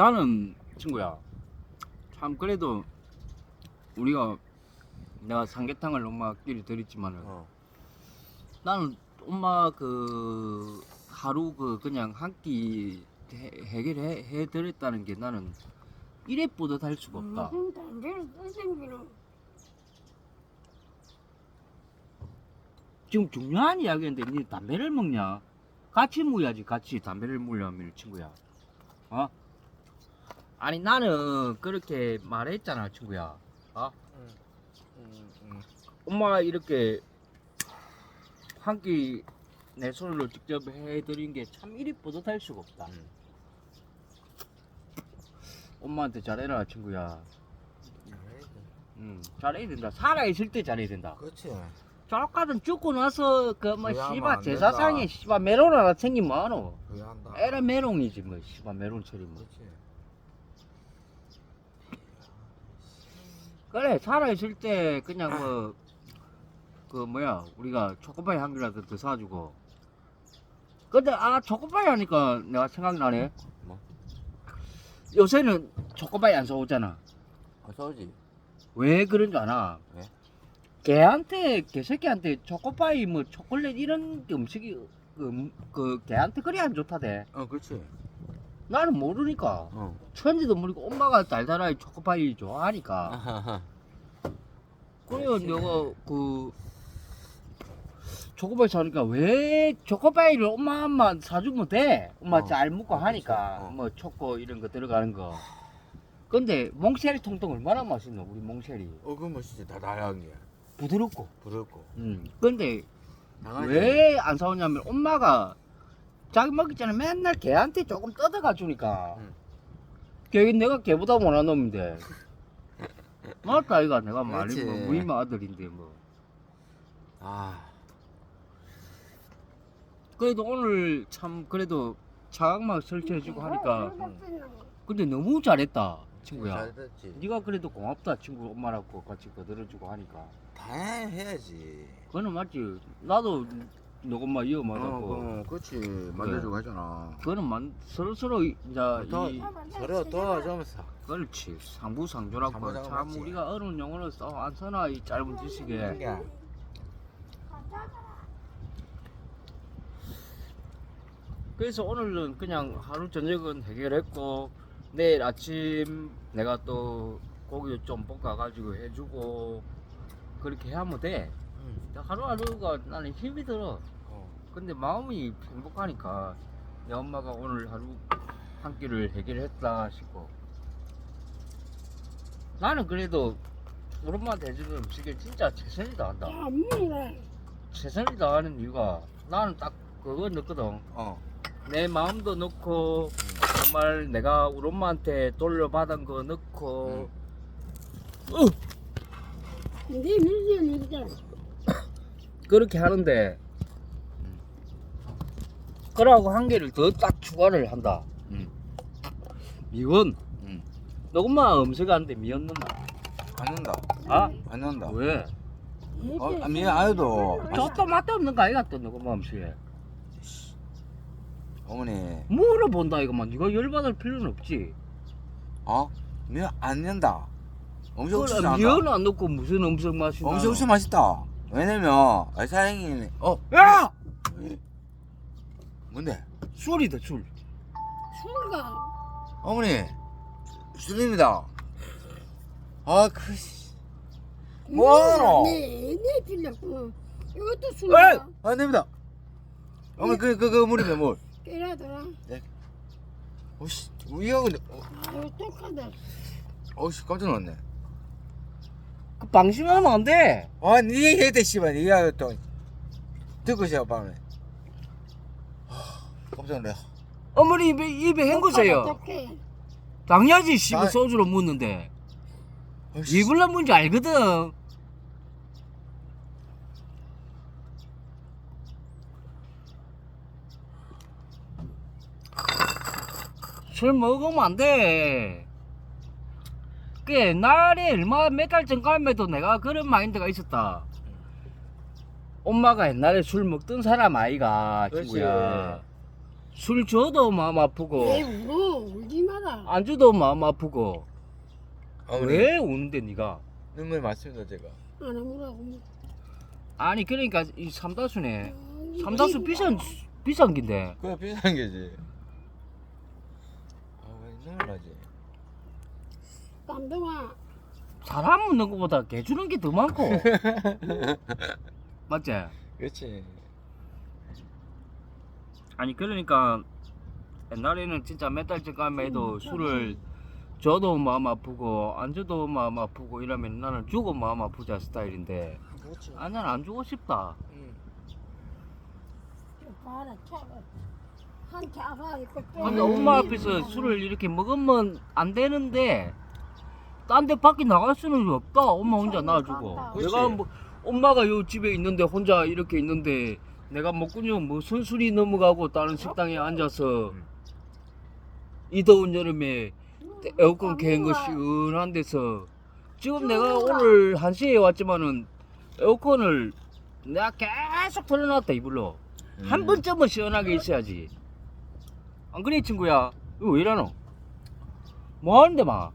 나는 친구야 참 그래도 우리가 내가 삼계탕을 엄마 끼리 드렸지만은 어. 나는 엄마 그 하루 그 그냥 한 끼 해결해 해 드렸다는 게 나는 이래 뿌듯할 수가 없다. 무슨 쓰생기는 지금 중요한 이야기인데 니 담배를 먹냐? 같이 먹어야지 같이 담배를 먹으려면 친구야. 어? 아니 나는 그렇게 말했잖아 친구야. 어? 음, 음. 엄마 이렇게 한 끼 내 손으로 직접 해드린 게 참 이리 뿌듯할 수가 없다. 음. 엄마한테 잘해라 친구야. 응, 잘해야 된다. 살아 있을 때 잘해야 된다. 그렇지. 저까든 죽고 나서 그뭐 그래야만 씨발 안 제사상에. 씨발 메론 하나 뭐하노? 그래야 한다. 에라 메롱이지 뭐 씨발 메론 처리 뭐. 그렇지. 그래 살아 있을 때 그냥 뭐 그 뭐야 우리가 초코파이 한 개라도 더 사주고. 근데 아 초코파이 하니까 내가 생각나네. 뭐? 요새는 초코파이 안 사오잖아. 어서 오지. 왜 그런 줄 아나? 왜? 개한테 개새끼한테 초코파이 뭐 초콜릿 이런 음식이 그, 그 개한테 그리 안 좋다대. 어, 그렇지. 나는 모르니까 어. 천지도 모르고 엄마가 달달하게 초코파이 좋아하니까. 아하하. 그래요 내가 그 초코파이 사니까 왜 초코파이를 엄마 만 사주면 돼? 엄마 어. 잘 먹고 어, 하니까. 어. 뭐 초코 이런 거 들어가는 거. 근데 몽쉘이 통통 얼마나 맛있노 우리 몽쉘이 어, 그건 뭐 진짜 달달한 게. 부드럽고. 부럽고. 음. 근데 당하지. 왜안 사오냐면 엄마가 자기 먹기 전에 맨날 개한테 조금 뜯어가 주니까. 응. 걔 내가 걔보다 못한 놈인데. 맞다 이가 내가 말이. 뭐 무임 아들인데 뭐. 아, 그래도 오늘 참 그래도 차각막 설치해주고 하니까. 근데 너무 잘했다 친구야. 잘 됐지. 네가 그래도 고맙다 친구 엄마라고 같이 거들어주고 하니까. 다 해야지. 그거는 맞지. 나도 너 엄마 이어 어, 맞았고 어, 그렇지. 만들어주고 하잖아. 그거는 만, 서로 서로 이- 이제 더- 이 서로 도와주면서. 그렇지 상부상조라고 상부상조 참 맞지. 우리가 어려운 용어를 써 안 써나 이 짧은 지식에 게. 그래서 오늘은 그냥 하루 저녁은 해결했고 내일 아침 내가 또 고기 좀 볶아가지고 해주고 그렇게 하면 돼 응. 하루하루가 나는 힘이 들어. 어. 근데 마음이 행복하니까 내 엄마가 오늘 하루 한 끼를 해결했다 싶고 나는 그래도 우리 엄마한테 해주는 음식에 진짜 최선을 다한다. 안무라 최선을 다하는 이유가 나는 딱 그거 넣거든. 어. 내 마음도 넣고 정말 내가 우리 엄마한테 돌려받은 거 넣고. 근데 밀리는 일이잖아 그렇게 하는데 그러고 한 개를 더 딱 추가를 한다 응. 미원 응. 너 엄마 음식하는데 미원 넣나? 안 넣는다. 아? 안 넣는다. 왜? 어, 아, 미안, 아유도. 저또 맛도 없는 거 아이가 또너 엄마 음식에 어머니, 물어본다 이거만 네가 열받을 필요는 없지 어? 미안, 안 넣는다. 엄청 그래. 미원 안 넣고 무슨 음식 맛이 엄청 나노? 옥수수 맛있다. 왜냐면, 아, 사장님이, 어, 야! 뭔데? 술이다 술 술가 어머니, 술입니다. 아, 그, 씨. 뭐하노? 네 네 빌렸고 이것도 에이! 술가 안 됩니다. 어머니, 그, 그, 그, 물이면 물. 깨라더라 오씨, 우리가 근데, 어, 아유 똑하다 어씨, 깜짝 놀랐네. 그 방심하면 안 돼 아, 니 얘기했대, 씨발. 니가 또, 듣고 있어, 밤에. 하, 깜짝 놀래. 어머니 입에, 입에 헹구세요 어떡해 당연하지 씨발 아. 소주로 묻는데. 입을라 문지 알거든 술 먹으면 안 돼 그 옛날에 얼마 몇 달 전까지도 내가 그런 마인드가 있었다 엄마가 옛날에 술 먹던 사람 아이가 그렇지. 친구야 술 줘도 마음 아프고 왜 울어? 울지 마라. 안 줘도 마음 아프고 어머니 왜 우는데 네가 눈물 맞습니다 제가 안 아무라고. 아니 그러니까 이 삼다수네 아이고, 삼다수. 비싼 비싼 긴데 그거 비싼 게지 아왜 눈물 나지 감동아. 사람 묻는 것보다 개 주는 게 더 많고 맞지? 그렇지 아니 그러니까 옛날에는 진짜 몇달 전까지만 해도 음, 술을 줘도 마음 아프고 안 줘도 마음 아프고 이러면 나는 주고 마음 아프자 스타일인데 그렇지 아 나는 안 주고 싶다 응. 봐라 차가 한 차가 있고 또 근데 한 엄마 앞에서. 술을 이렇게 먹으면 안 되는데 딴 데 밖에 나갈 수는 없다. 엄마 혼자 놔주고. 그치. 내가 뭐 엄마가 요 집에 있는데 혼자 이렇게 있는데 내가 먹군요. 뭐 순순히 넘어가고 다른 식당에 앉아서 음. 이 더운 여름에 에어컨 캔거 시원한 데서 지금 내가 오늘 1시에 왔지만은 에어컨을 내가 계속 틀어놨다 이불로. 한 음. 번쯤은 시원하게 있어야지. 안 그래 친구야? 이거 왜 이러노? 뭐 하는데 막